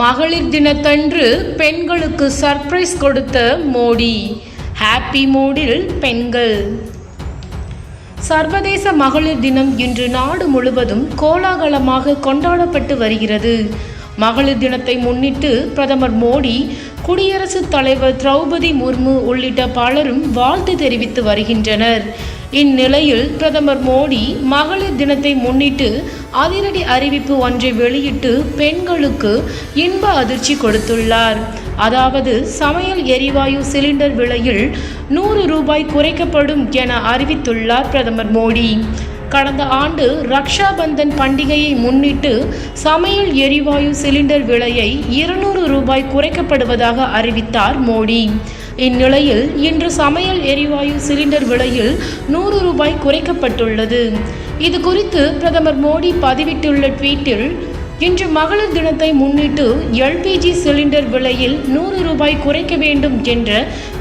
மகளிர் தினத்தன்று பெண்களுக்கு சர்ப்ரைஸ் கொடுத்த மோடி. ஹாப்பி மூடில் பெண்கள். சர்வதேச மகளிர் தினம் இன்று நாடு முழுவதும் கோலாகலமாக கொண்டாடப்பட்டு வருகிறது. மகளிர் தினத்தை முன்னிட்டு பிரதமர் மோடி குடியரசுத் தலைவர் திரௌபதி முர்மு உள்ளிட்ட பலரும் வாழ்த்து தெரிவித்து வருகின்றனர். இந்நிலையில் பிரதமர் மோடி மகளிர் தினத்தை முன்னிட்டு அதிரடி அறிவிப்பு ஒன்றை வெளியிட்டு பெண்களுக்கு இன்ப அதிர்ச்சி கொடுத்துள்ளார். அதாவது சமையல் எரிவாயு சிலிண்டர் விலையில் நூறு ரூபாய் குறைக்கப்படும் என அறிவித்துள்ளார் பிரதமர் மோடி. கடந்த ஆண்டு ரக்ஷா பந்தன் பண்டிகையை முன்னிட்டு சமையல் எரிவாயு சிலிண்டர் விலையை இருநூறு ரூபாய் குறைக்கப்படுவதாக அறிவித்தார் மோடி. இந்நிலையில் இன்று சமையல் எரிவாயு சிலிண்டர் விலையில் நூறு ரூபாய் குறைக்கப்பட்டுள்ளது. இது குறித்து பிரதமர் மோடி பதிவிட்டுள்ள ட்வீட்டில் இன்று மகளிர் தினத்தை முன்னிட்டு எல்பிஜி சிலிண்டர் விலையில் நூறு ரூபாய் குறைக்க வேண்டும் என்ற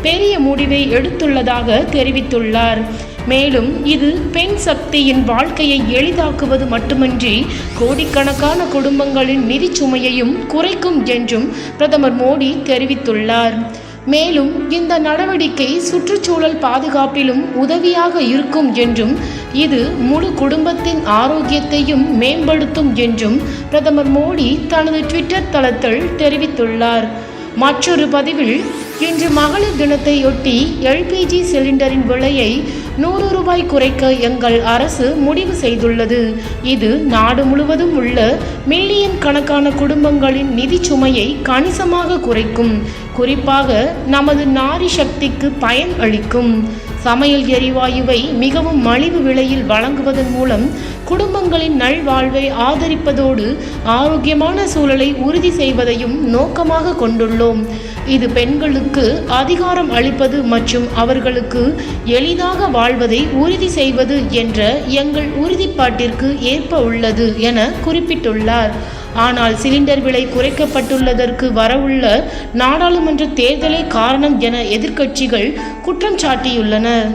பெரிய முடிவை எடுத்துள்ளதாக தெரிவித்துள்ளார். மேலும் இது பெண் சக்தியின் வாழ்க்கையை எளிதாக்குவது மட்டுமின்றி கோடிக்கணக்கான குடும்பங்களின் நிதி சுமையையும் குறைக்கும் என்றும் பிரதமர் மோடி தெரிவித்துள்ளார். மேலும் இந்த நடவடிக்கை சுற்றுச்சூழல் பாதுகாப்பிலும் உதவியாக இருக்கும் என்றும் இது முழு குடும்பத்தின் ஆரோக்கியத்தையும் மேம்படுத்தும் என்றும் பிரதமர் மோடி தனது ட்விட்டர் தளத்தில் தெரிவித்துள்ளார். மற்றொரு பதிவில் இன்று மகளிர் தினத்தையொட்டி எல்பிஜி சிலிண்டரின் விலையை நூறு ரூபாய் குறைக்க எங்கள் அரசு முடிவு செய்துள்ளது. இது நாடு முழுவதும் உள்ள மில்லியன் கணக்கான குடும்பங்களின் நிதி சுமையை கணிசமாக குறைக்கும். குறிப்பாக நமது நாரி சக்திக்கு பயன் அளிக்கும். சமையல் எரிவாயுவை மிகவும் மலிவு விலையில் வழங்குவதன் மூலம் குடும்பங்களின் நல்வாழ்வை ஆதரிப்பதோடு ஆரோக்கியமான சூழலை உறுதி செய்வதையும் நோக்கமாக கொண்டுள்ளோம். இது பெண்களுக்கு அதிகாரம் அளிப்பது மற்றும் அவர்களுக்கு எளிதாக வாழ்வதை உறுதி செய்வது என்ற எங்கள் உறுதிப்பாட்டிற்கு ஏற்ப உள்ளது என குறிப்பிட்டுள்ளார். ஆனால் சிலிண்டர் விலை குறைக்கப்பட்டுள்ளதற்கு வரவுள்ள நாடாளுமன்ற தேர்தலே காரணம் என எதிர்க்கட்சிகள் குற்றம் சாட்டியுள்ளனர்